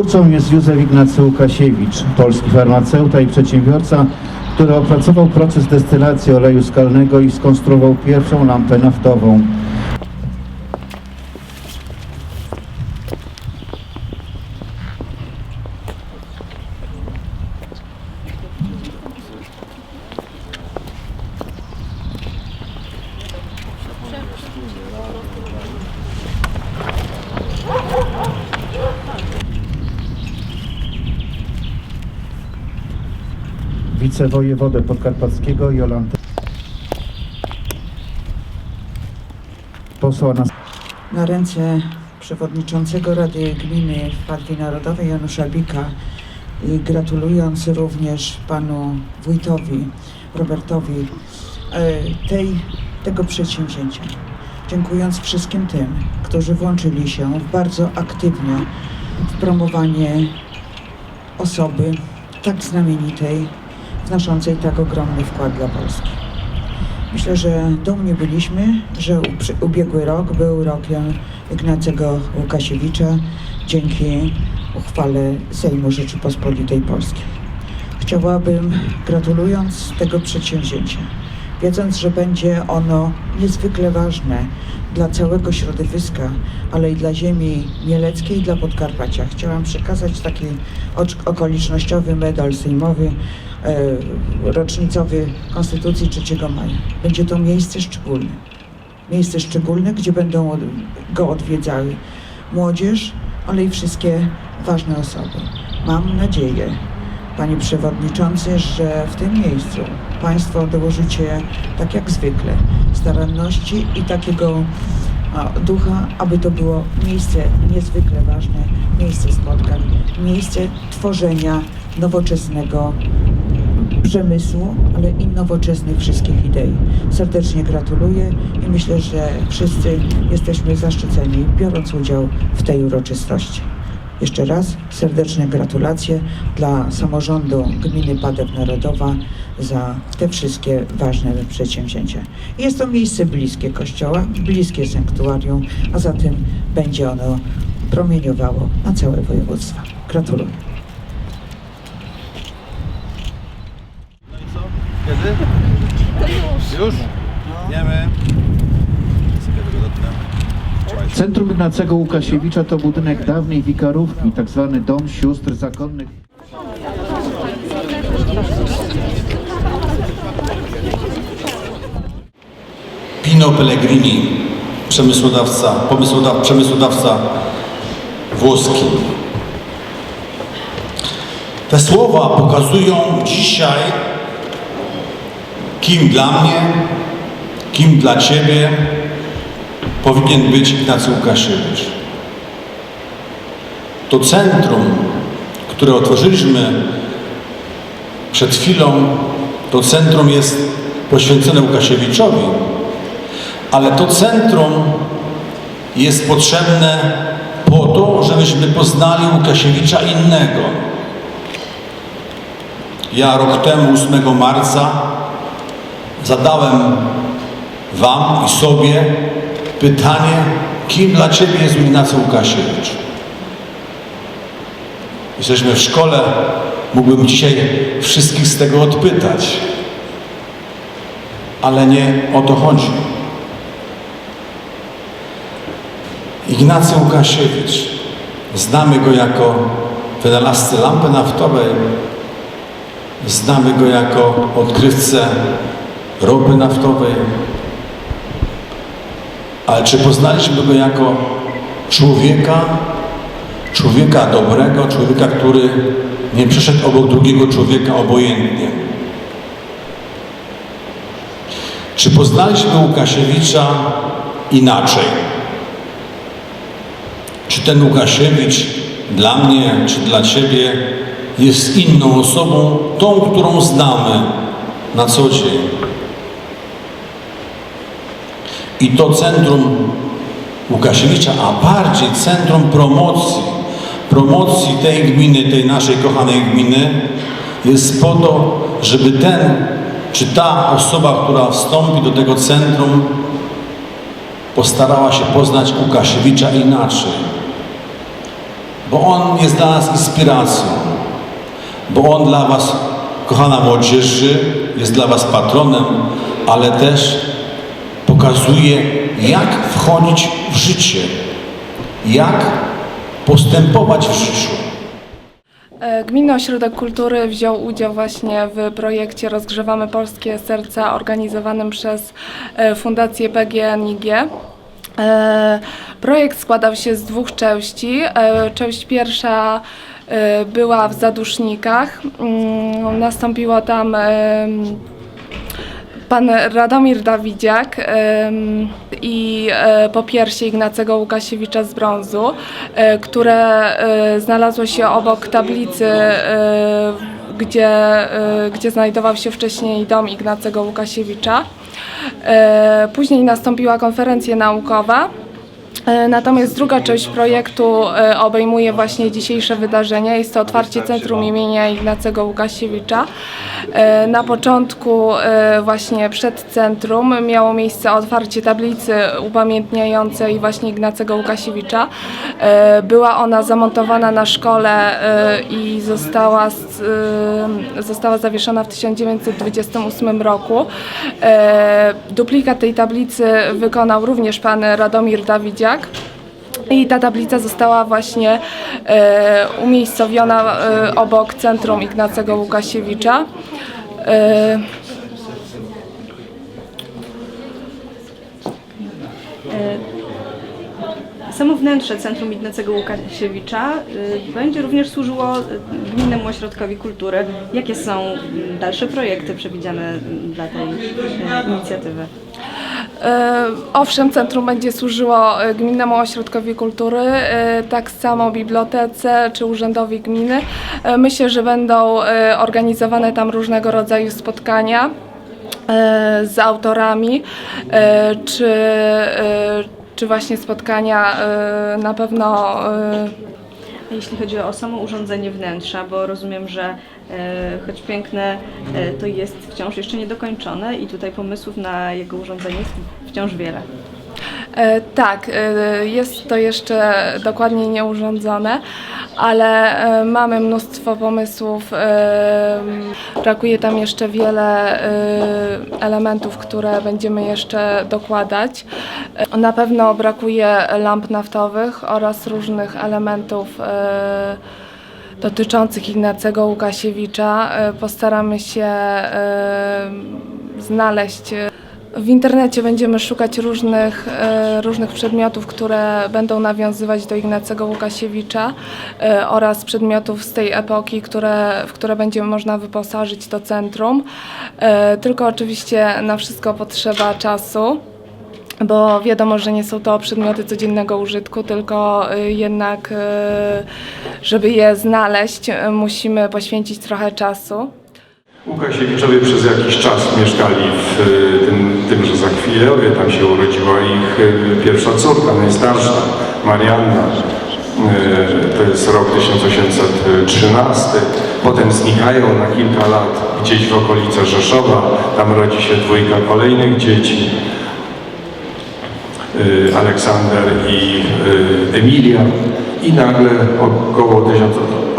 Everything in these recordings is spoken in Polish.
twórcą jest Józef Ignacy Łukasiewicz, polski farmaceuta i przedsiębiorca, który opracował proces destylacji oleju skalnego i skonstruował pierwszą lampę naftową. Wicewojewodę podkarpackiego Jolantę posła na na ręce przewodniczącego Rady Gminy Partii Narodowej Janusza Bika i gratulując również panu wójtowi Robertowi e, tej, tego przedsięwzięcia. Dziękując wszystkim tym, którzy włączyli się bardzo aktywnie w promowanie osoby tak znamienitej, wnoszącej tak ogromny wkład dla Polski. Myślę, że dumni byliśmy, że ubiegły rok był rokiem Ignacego Łukasiewicza dzięki uchwale Sejmu Rzeczypospolitej Polskiej. Chciałabym, gratulując tego przedsięwzięcia, wiedząc, że będzie ono niezwykle ważne dla całego środowiska, ale i dla ziemi mieleckiej i dla Podkarpacia. Chciałam przekazać taki okolicznościowy medal sejmowy rocznicowy Konstytucji 3 maja. Będzie to miejsce szczególne. Miejsce szczególne, gdzie będą go odwiedzały młodzież, ale i wszystkie ważne osoby. Mam nadzieję, Panie Przewodniczący, że w tym miejscu Państwo dołożycie, tak jak zwykle, staranności i takiego a, ducha, aby to było miejsce niezwykle ważne, miejsce spotkań, miejsce tworzenia nowoczesnego przemysłu, ale i nowoczesnych wszystkich idei. Serdecznie gratuluję i myślę, że wszyscy jesteśmy zaszczyceni, biorąc udział w tej uroczystości. Jeszcze raz serdeczne gratulacje dla samorządu gminy Padew Narodowa za te wszystkie ważne przedsięwzięcia. Jest to miejsce bliskie kościoła, bliskie sanktuarium, a zatem będzie ono promieniowało na całe województwo. Gratuluję. Kiedy? To już. Już? Wiemy. Sobie tego dotknę. Trzymaj się. Centrum Ignacego Łukasiewicza to budynek dawnej wikarówki, tak zwany Dom Sióstr Zakonnych. Pino Pellegrini, przemysłodawca, pomysłodaw, przemysłodawca włoski. Te słowa pokazują dzisiaj, kim dla mnie, kim dla Ciebie powinien być Ignacy Łukasiewicz. To centrum, które otworzyliśmy przed chwilą, to centrum jest poświęcone Łukasiewiczowi, ale to centrum jest potrzebne po to, żebyśmy poznali Łukasiewicza innego. Ja rok temu, 8 marca, zadałem Wam i sobie pytanie, kim dla Ciebie jest Ignacy Łukasiewicz? Jesteśmy w szkole, mógłbym dzisiaj wszystkich z tego odpytać, ale nie o to chodzi. Ignacy Łukasiewicz, znamy go jako wynalazcę lampy naftowej, znamy go jako odkrywcę ropy naftowej, ale czy poznaliśmy go jako człowieka, człowieka dobrego, człowieka, który nie przeszedł obok drugiego człowieka obojętnie? Czy poznaliśmy Łukasiewicza inaczej? Czy ten Łukasiewicz dla mnie, czy dla Ciebie jest inną osobą, tą, którą znamy na co dzień? I to centrum Łukasiewicza, a bardziej centrum promocji, promocji tej gminy, tej naszej kochanej gminy, jest po to, żeby ten czy ta osoba, która wstąpi do tego centrum, postarała się poznać Łukasiewicza inaczej. bo On jest dla nas inspiracją, bo On dla Was, kochana młodzieży, jest dla Was patronem, ale też pokazuje, jak wchodzić w życie, jak postępować w życiu. E, Gminny Ośrodek Kultury wziął udział właśnie w projekcie Rozgrzewamy Polskie Serca organizowanym przez e, Fundację PGNiG. E, Projekt składał się z dwóch części. Część pierwsza była w Zadusznikach. Mm, Nastąpiło tam pan Radomir Dawidziak i e, popiersie Ignacego Łukasiewicza z brązu, e, które e, znalazło się obok tablicy, gdzie, gdzie znajdował się wcześniej dom Ignacego Łukasiewicza. Później nastąpiła konferencja naukowa. E, Natomiast druga część projektu e, obejmuje właśnie dzisiejsze wydarzenia. Jest to otwarcie Centrum imienia Ignacego Łukasiewicza. E, Na początku właśnie przed centrum miało miejsce otwarcie tablicy upamiętniającej właśnie Ignacego Łukasiewicza. Była ona zamontowana na szkole i została, została zawieszona w 1928 roku. E, Duplikat tej tablicy wykonał również pan Radomir Dawidziak. I ta tablica została właśnie e, umiejscowiona e, obok centrum Ignacego Łukasiewicza. E, Samo wnętrze Centrum Ignacego Łukasiewicza y, będzie również służyło y, Gminnemu Ośrodkowi Kultury. Jakie są dalsze projekty przewidziane y, dla tej inicjatywy? E, Owszem, centrum będzie służyło Gminnemu Ośrodkowi Kultury, tak samo bibliotece czy urzędowi gminy. E, Myślę, że będą organizowane tam różnego rodzaju spotkania e, z autorami, czy, czy właśnie spotkania e, na pewno e, Jeśli chodzi o samo urządzenie wnętrza, bo rozumiem, że e, choć piękne, to jest wciąż jeszcze niedokończone i tutaj pomysłów na jego urządzenie jest wciąż wiele. E, Tak, e, jest to jeszcze dokładnie nieurządzone, ale e, mamy mnóstwo pomysłów. Brakuje tam jeszcze wiele elementów, które będziemy jeszcze dokładać. Na pewno brakuje lamp naftowych oraz różnych elementów dotyczących Ignacego Łukasiewicza. Postaramy się znaleźć w internecie będziemy szukać różnych, e, różnych przedmiotów, które będą nawiązywać do Ignacego Łukasiewicza e, oraz przedmiotów z tej epoki, które, w które będzie można wyposażyć to centrum. E, Tylko oczywiście na wszystko potrzeba czasu bo wiadomo, że nie są to przedmioty codziennego użytku, tylko jednak, żeby je znaleźć, musimy poświęcić trochę czasu. Łukasiewiczowie przez jakiś czas mieszkali w y, tym, tymże Zakwijejowie. Tam się urodziła ich y, pierwsza córka, najstarsza, Marianna. Y, To jest rok 1813. Potem znikają na kilka lat gdzieś w okolice Rzeszowa. Tam rodzi się dwójka kolejnych dzieci. y, Aleksander i Emilia i nagle około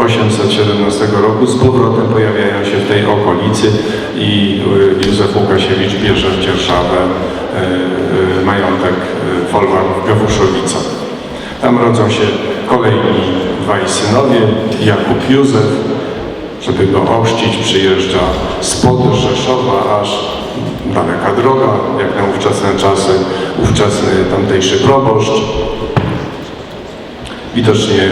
1817 roku z powrotem pojawiają się w tej okolicy i y, Józef Łukasiewicz bierze w dzierżawę y, y, majątek y, folwarów w Gawuszowicach. Tam rodzą się kolejni dwaj synowie, Jakub Józef, żeby go ochrzcić, przyjeżdża spod Rzeszowa aż daleka droga, jak na ówczesne czasy, ówczesny tamtejszy proboszcz. Widocznie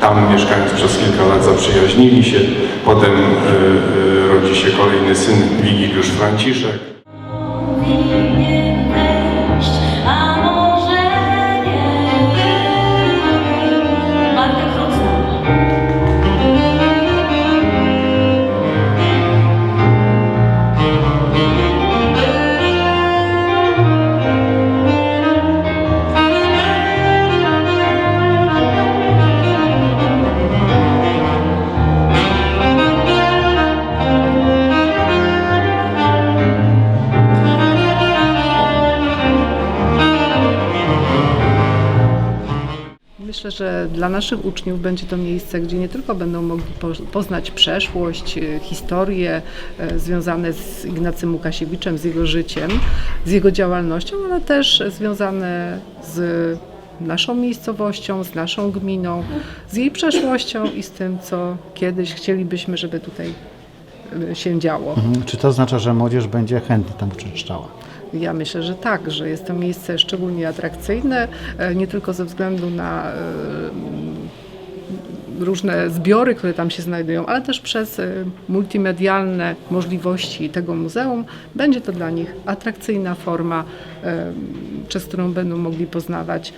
tam mieszkając przez kilka lat zaprzyjaźnili się. Potem y, y, rodzi się kolejny syn Wigiliusz Franciszek. Że dla naszych uczniów będzie to miejsce, gdzie nie tylko będą mogli po- poznać przeszłość, e, historie związane z Ignacym Łukasiewiczem, z jego życiem, z jego działalnością, ale też związane z naszą miejscowością, z naszą gminą, z jej przeszłością i z tym, co kiedyś chcielibyśmy, żeby tutaj e, się działo. Mhm. Czy to oznacza, że młodzież będzie chętnie tam uczęszczała? Ja myślę, że tak, że jest to miejsce szczególnie atrakcyjne, e, nie tylko ze względu na e, różne zbiory, które tam się znajdują, ale też przez e, multimedialne możliwości tego muzeum. Będzie to dla nich atrakcyjna forma, przez którą będą mogli poznawać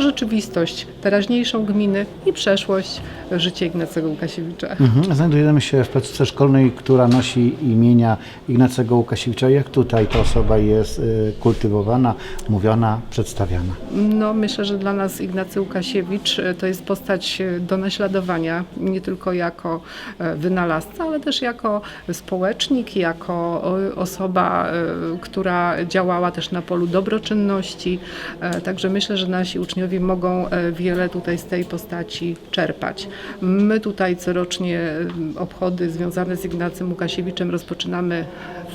rzeczywistość teraźniejszą gminy i przeszłość życia Ignacego Łukasiewicza. Mhm. Znajdujemy się w placówce szkolnej, która nosi imienia Ignacego Łukasiewicza. Jak tutaj ta osoba jest y, kultywowana, mówiona, przedstawiana? No, myślę, że dla nas Ignacy Łukasiewicz e, to jest postać e, do naśladowania, nie tylko jako e, wynalazca, ale też jako społecznik, jako osoba, e, która działała też na polu dobroczynności. E, Także myślę, że nasi uczniowie mogą e, wiele tutaj z tej postaci czerpać. My tutaj corocznie obchody związane z Ignacym Łukasiewiczem rozpoczynamy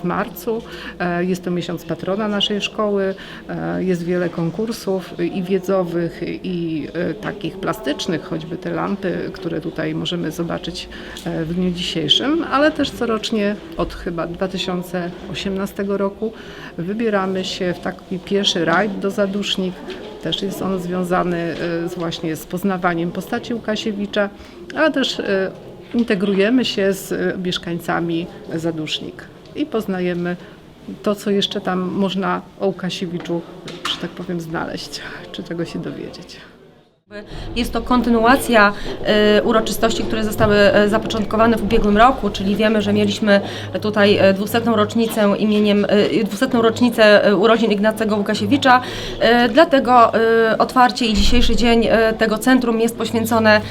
w marcu. E, Jest to miesiąc patrona naszej szkoły. E, Jest wiele konkursów i wiedzowych, i takich plastycznych, choćby te lampy, które tutaj możemy zobaczyć w dniu dzisiejszym, ale też corocznie od chyba 2018 roku wybieramy się w taki pieszy rajd do Zadusznik. Też jest on związany e, z, właśnie z poznawaniem postaci Łukasiewicza, ale też e, integrujemy się z e, mieszkańcami Zadusznik i poznajemy to, co jeszcze tam można o Łukasiewiczu, że tak powiem, znaleźć, czy czego się dowiedzieć. Jest to kontynuacja e, uroczystości, które zostały e, zapoczątkowane w ubiegłym roku, czyli wiemy, że mieliśmy tutaj e, 200. rocznicę imieniem, e, 200. rocznicę urodzin Ignacego Łukasiewicza. Dlatego otwarcie i dzisiejszy dzień tego centrum jest poświęcone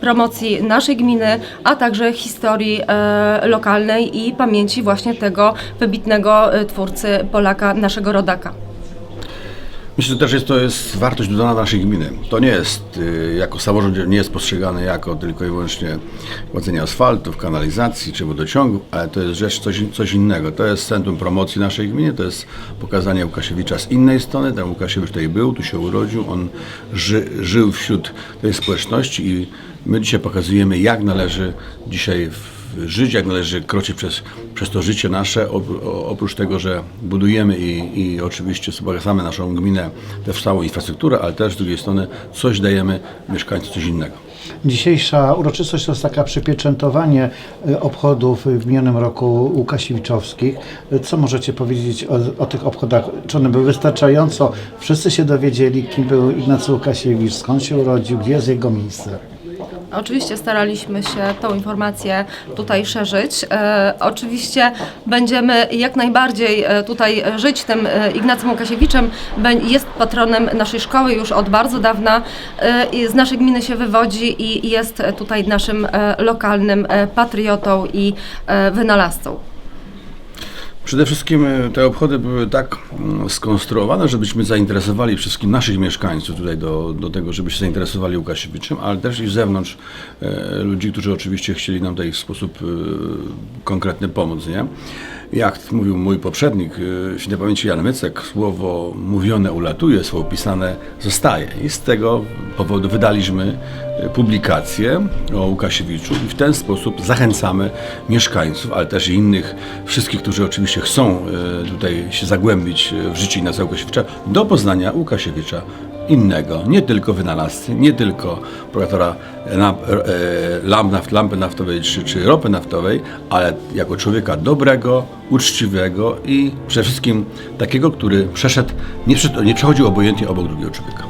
promocji naszej gminy, a także historii lokalnej i pamięci właśnie tego wybitnego twórcy Polaka, naszego rodaka. Myślę, że też jest to jest wartość dodana naszej gminy. To nie jest y, jako samorząd nie jest postrzegane jako tylko i wyłącznie kładzenie asfaltów, kanalizacji czy wodociągów, ale to jest rzecz coś, coś innego. To jest centrum promocji naszej gminy, to jest pokazanie Łukasiewicza z innej strony. Ten Łukasiewicz tutaj był, tu się urodził, on ży, żył wśród tej społeczności i my dzisiaj pokazujemy jak należy dzisiaj w żyć, jak należy kroczyć przez, przez to życie nasze, oprócz tego, że budujemy i, i oczywiście wzbogacamy naszą gminę, też całą infrastrukturę, ale też z drugiej strony coś dajemy mieszkańcom, coś innego. Dzisiejsza uroczystość to jest taka przypieczętowanie y, obchodów w minionym roku Łukasiewiczowskich. Y, Co możecie powiedzieć o, o tych obchodach? Czy one były wystarczająco? Wszyscy się dowiedzieli, kim był Ignacy Łukasiewicz, skąd się urodził, gdzie jest jego miejsce? Oczywiście staraliśmy się tą informację tutaj szerzyć. E, oczywiście będziemy jak najbardziej e, tutaj żyć tym e, Ignacym Łukasiewiczem. Jest patronem naszej szkoły już od bardzo dawna. Z naszej gminy się wywodzi i jest tutaj naszym lokalnym patriotą i wynalazcą. Przede wszystkim e, te obchody były tak mm, skonstruowane, żebyśmy zainteresowali wszystkich naszych mieszkańców tutaj do, do tego, żeby się zainteresowali Łukasiewiczem, ale też i z zewnątrz e, ludzi, którzy oczywiście chcieli nam tutaj w sposób e, konkretny pomóc, nie? Jak mówił mój poprzednik, e, świętej pamięci Jan Mycek, słowo mówione ulatuje, słowo pisane zostaje. I z tego powodu wydaliśmy e, publikację o Łukasiewiczu i w ten sposób zachęcamy mieszkańców, ale też i innych, wszystkich, którzy oczywiście chcą e, tutaj się zagłębić w życie Ignacego Łukasiewicza, do poznania Łukasiewicza innego, nie tylko wynalazcy, nie tylko operatora lamp, e, lamp lampy naftowej czy, czy ropy naftowej, ale jako człowieka dobrego, uczciwego i przede wszystkim takiego, który przeszedł, nie, przed- nie przechodził obojętnie obok drugiego człowieka.